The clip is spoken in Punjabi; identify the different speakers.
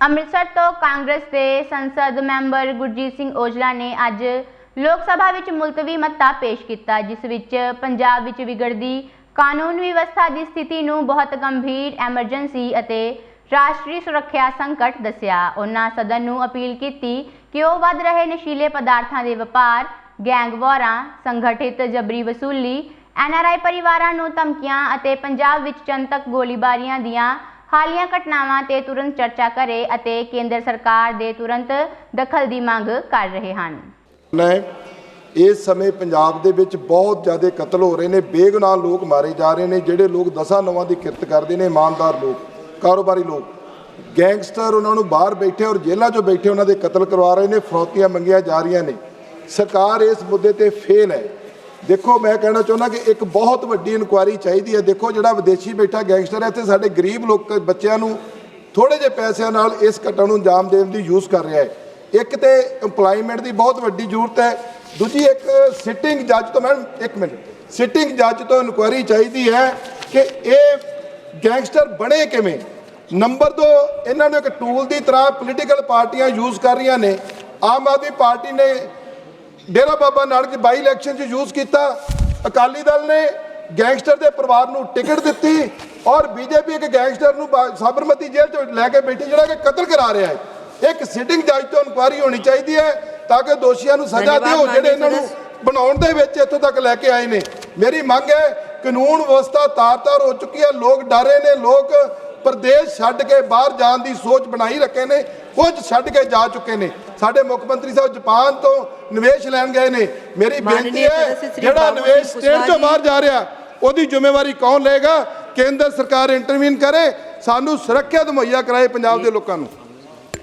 Speaker 1: ਅੰਮ੍ਰਿਤਸਰ ਤੋਂ ਕਾਂਗਰਸ ਦੇ ਸੰਸਦ ਮੈਂਬਰ ਗੁਰਜੀਤ ਸਿੰਘ ਔਜਲਾ ਨੇ ਅੱਜ ਲੋਕ ਸਭਾ ਵਿੱਚ ਮੁਲਤਵੀ ਮੱਤਾ ਪੇਸ਼ ਕੀਤਾ, ਜਿਸ ਵਿੱਚ ਪੰਜਾਬ ਵਿੱਚ ਵਿਗੜਦੀ ਕਾਨੂੰਨ ਵਿਵਸਥਾ ਦੀ ਸਥਿਤੀ ਨੂੰ ਬਹੁਤ ਗੰਭੀਰ ਐਮਰਜੈਂਸੀ ਅਤੇ ਰਾਸ਼ਟਰੀ ਸੁਰੱਖਿਆ ਸੰਕਟ ਦੱਸਿਆ। ਉਹਨਾਂ ਸਦਨ ਨੂੰ ਅਪੀਲ ਕੀਤੀ ਕਿ ਉਹ ਵੱਧ ਰਹੇ ਨਸ਼ੀਲੇ ਪਦਾਰਥਾਂ ਦੇ ਵਪਾਰ, ਗੈਂਗ ਵਾਰਾਂ, ਸੰਗਠਿਤ ਜਬਰੀ ਵਸੂਲੀ ਐਨਆਰਆਈ ਪਰਿਵਾਰਾਂ ਨੂੰ ਧਮਕੀਆਂ ਅਤੇ ਪੰਜਾਬ ਵਿੱਚ ਜਨਤਕ ਗੋਲੀਬਾਰੀਆਂ ਦੀਆਂ ਹਾਲੀਆ ਘਟਨਾਵਾਂ ਤੇ ਤੁਰੰਤ ਚਰਚਾ ਕਰੇ ਅਤੇ ਕੇਂਦਰ ਸਰਕਾਰ ਦੇ ਤੁਰੰਤ ਦਖਲ ਦੀ ਮੰਗ ਕਰ ਰਹੇ ਹਨ।
Speaker 2: ਨੇ ਇਸ ਸਮੇਂ ਪੰਜਾਬ ਦੇ ਵਿੱਚ ਬਹੁਤ ਜ਼ਿਆਦਾ ਕਤਲ ਹੋ ਰਹੇ ਨੇ ਬੇਗੁਨਾਹ ਲੋਕ ਮਾਰੇ ਜਾ ਰਹੇ ਨੇ, ਜਿਹੜੇ ਲੋਕ ਦਸਾਂ ਨਵਾਂ ਦੀ ਕਿਰਤ ਕਰਦੇ ਨੇ, ਇਮਾਨਦਾਰ ਲੋਕ, ਕਾਰੋਬਾਰੀ ਲੋਕ। ਗੈਂਗਸਟਰ ਉਹਨਾਂ ਨੂੰ ਬਾਹਰ ਬੈਠੇ ਔਰ ਜੇਲ੍ਹਾਂ 'ਚੋਂ ਬੈਠੇ ਉਹਨਾਂ ਦੇ ਕਤਲ ਕਰਵਾ ਰਹੇ ਨੇ, ਫਰੌਤੀਆਂ ਮੰਗੀਆਂ ਜਾ ਰਹੀਆਂ ਨੇ। ਸਰਕਾਰ ਇਸ ਮੁੱਦੇ ਤੇ ਫੇਲ ਹੈ। ਦੇਖੋ, ਮੈਂ ਕਹਿਣਾ ਚਾਹੁੰਦਾ ਕਿ ਇੱਕ ਬਹੁਤ ਵੱਡੀ ਇਨਕੁਆਇਰੀ ਚਾਹੀਦੀ ਹੈ। ਦੇਖੋ, ਜਿਹੜਾ ਵਿਦੇਸ਼ੀ ਬੈਠਾ ਗੈਂਗਸਟਰ ਹੈ, ਇੱਥੇ ਸਾਡੇ ਗਰੀਬ ਲੋਕ, ਬੱਚਿਆਂ ਨੂੰ ਥੋੜੇ ਜਿਹੇ ਪੈਸਿਆਂ ਨਾਲ ਇਸ ਘਟਨਾ ਨੂੰ ਅੰਜਾਮ ਦੇਣ ਦੀ ਯੂਜ਼ ਕਰ ਰਿਹਾ ਹੈ। ਇੱਕ ਤੇ EMPLOYMENT ਦੀ ਬਹੁਤ ਵੱਡੀ ਜ਼ਰੂਰਤ ਹੈ। ਦੂਜੀ, ਇੱਕ ਸਿਟਿੰਗ ਜੱਜ ਤੋਂ, ਮੈਡਮ, ਇੱਕ ਮਿੰਟ। ਸਿਟਿੰਗ ਜੱਜ ਤੋਂ ਇਨਕੁਆਇਰੀ ਚਾਹੀਦੀ ਹੈ ਕਿ ਇਹ ਗੈਂਗਸਟਰ ਬਣੇ ਕਿਵੇਂ। ਨੰਬਰ 2 ਇਹਨਾਂ ਨੂੰ ਇੱਕ ਟੂਲ ਦੀ ਤਰ੍ਹਾਂ ਪੋਲੀਟੀਕਲ ਪਾਰਟੀਆਂ ਯੂਜ਼ ਕਰ ਰਹੀਆਂ ਨੇ। ਆਮ ਆਦਮੀ ਪਾਰਟੀ ਨੇ ਡੇਰਾ ਬਾਬਾ ਨਾਨਕ ਦੀ ਬਾਈ ਇਲੈਕਸ਼ਨ 'ਚ ਯੂਜ਼ ਕੀਤਾ। ਅਕਾਲੀ ਦਲ ਨੇ ਗੈਂਗਸਟਰ ਦੇ ਪਰਿਵਾਰ ਨੂੰ ਟਿਕਟ ਦਿੱਤੀ ਔਰ ਬੀਜੇਪੀ ਇੱਕ ਗੈਂਗਸਟਰ ਨੂੰ ਸਾਬਰਮਤੀ ਜੇਲ੍ਹ 'ਚ ਲੈ ਕੇ ਬੈਠੀ ਜਿਹੜਾ ਕਿ ਕਤਲ ਕਰਾ ਰਿਹਾ ਹੈ। ਇੱਕ ਸਿਟਿੰਗ ਜੱਜ ਤੋਂ ਇਨਕੁਆਇਰੀ ਹੋਣੀ ਚਾਹੀਦੀ ਹੈ ਤਾਂ ਕਿ ਦੋਸ਼ੀਆਂ ਨੂੰ ਸਜ਼ਾ ਦਿਓ ਜਿਹੜੇ ਇਹਨਾਂ ਨੂੰ ਬਣਾਉਣ ਦੇ ਵਿੱਚ ਇੱਥੋਂ ਤੱਕ ਲੈ ਕੇ ਆਏ ਨੇ। ਮੇਰੀ ਮੰਗ ਹੈ ਕਾਨੂੰਨ ਵਿਵਸਥਾ ਤਾਰ-ਤਾਰ ਹੋ ਚੁੱਕੀ ਹੈ। ਲੋਕ ਡਰੇ ਨੇ ਲੋਕ ਪ੍ਰਦੇਸ਼ ਛੱਡ ਕੇ ਬਾਹਰ ਜਾਣ ਦੀ ਸੋਚ ਬਣਾਈ ਰੱਖੇ ਨੇ ਕੁਝ ਛੱਡ ਕੇ ਜਾ ਚੁੱਕੇ ਨੇ। ਸਾਡੇ ਮੁੱਖ ਮੰਤਰੀ ਸਾਹਿਬ ਜਾਪਾਨ ਤੋਂ ਨਿਵੇਸ਼ ਲੈਣ ਗਏ ਨੇ। ਮੇਰੀ ਬੇਨਤੀ ਹੈ ਜਿਹੜਾ ਨਿਵੇਸ਼ ਸਟੇਟ
Speaker 3: ਤੋਂ
Speaker 2: ਬਾਹਰ ਜਾ ਰਿਹਾ ਉਹਦੀ ਜ਼ਿੰਮੇਵਾਰੀ ਕੌਣ ਲਏਗਾ? ਕੇਂਦਰ ਸਰਕਾਰ ਇੰਟਰਵੀਨ ਕਰੇ ਸਾਨੂੰ ਸੁਰੱਖਿਆ ਮੁਹੱਈਆ ਕਰਾਏ ਪੰਜਾਬ ਦੇ ਲੋਕਾਂ ਨੂੰ।